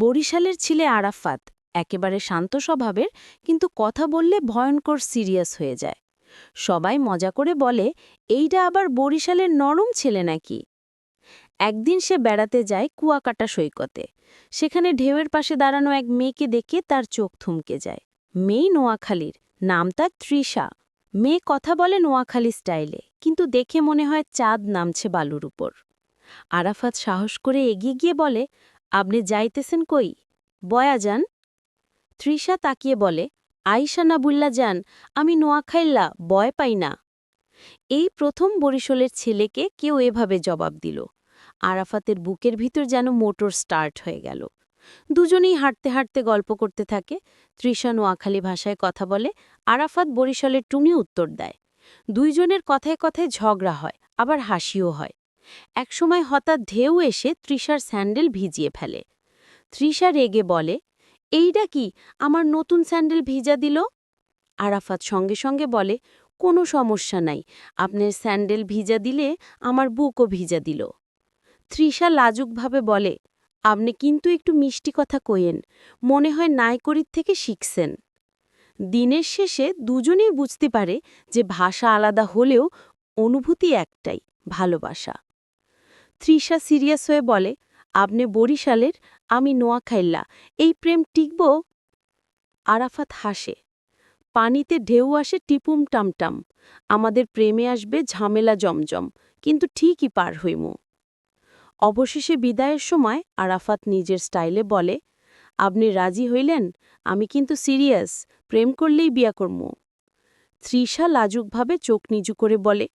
বরিশালের ছেলে আরাফাত, একেবারে শান্ত স্বভাবের, কিন্তু কথা বললে ভয়ঙ্কর সিরিয়াস হয়ে যায়। সবাই মজা করে বলে এইটা আবার বরিশালের নরম ছেলে নাকি? একদিন সে বেড়াতে যায় কুয়াকাটা সৈকতে। সেখানে ঢেউয়ের পাশে দাঁড়ানো এক মেয়েকে দেখে তার চোখ থমকে যায়। মেয়ে নোয়াখালীর, নাম তার তৃষা। মেয়ে কথা বলে নোয়াখালী স্টাইলে, কিন্তু দেখে মনে হয় চাঁদ নামছে বালুর উপর। আরাফাত সাহস করে এগিয়ে গিয়ে বলে আপনি যাইতেছেন কই? বয়া যান। তৃষা তাকিয়ে বলে আইসা না বুল্লা যান, আমি নোয়াখাইল্লা, বয় পাই না। এই প্রথম বরিশলের ছেলেকে কেউ এভাবে জবাব দিল। আরাফাতের বুকের ভিতর যেন মোটর স্টার্ট হয়ে গেল। দুজনেই হাঁটতে হাঁটতে গল্প করতে থাকে। তৃষা নোয়াখালী ভাষায় কথা বলে, আরাফাত বরিশালের টুনি উত্তর দেয়। দুইজনের কথায় কথায় ঝগড়া হয়, আবার হাসিও হয়। একসময় হঠাৎ ঢেউ এসে তৃষার স্যান্ডেল ভিজিয়ে ফেলে। তৃষা রেগে বলে এইটা কি, আমার নতুন স্যান্ডেল ভিজা দিল? আরাফাত সঙ্গে সঙ্গে বলে, কোনো সমস্যা নাই, আপনার স্যান্ডেল ভিজা দিলে আমার বুকও ভিজা দিল। তৃষা লাজুকভাবে বলে, আপনি কিন্তু একটু মিষ্টি কথা কইয়েন, মনে হয় নায়করির থেকে শিখছেন। দিনের শেষে দুজনেই বুঝতে পারে যে ভাষা আলাদা হলেও অনুভূতি একটাই, ভালোবাসা। তৃষা সিরিয়াস হয়ে বলে, আপনি বরিশালের, আমি নোয়াখাইল্লা। এই প্রেম টিকব। আরাফাত হাসে। পানিতে ঢেউ আসে টিপুম টামটাম। আমাদের প্রেমে আসবে ঝামেলা জমজম। কিন্তু ঠিকই পার হইমু। অবশেষে বিদায়ের সময় আরাফাত নিজের স্টাইলে বলে, আপনি রাজি হইলেন? আমি কিন্তু সিরিয়াস। প্রেম করলেই বিয়া করম। তৃষা লাজুকভাবে চোখ নিচু করে বলে,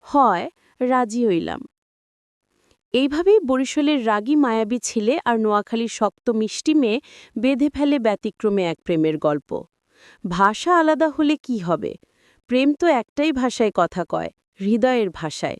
হয়, রাজি হইলাম। এইভাবেই বরিশালের রাগী মায়াবী ছেলে আর নোয়াখালীর শক্ত মিষ্টি মেয়ে বেঁধে ফেলে ব্যতিক্রমে এক প্রেমের গল্প। ভাষা আলাদা হলে কি হবে? প্রেম তো একটাই ভাষায় কথা কয়, হৃদয়ের ভাষায়।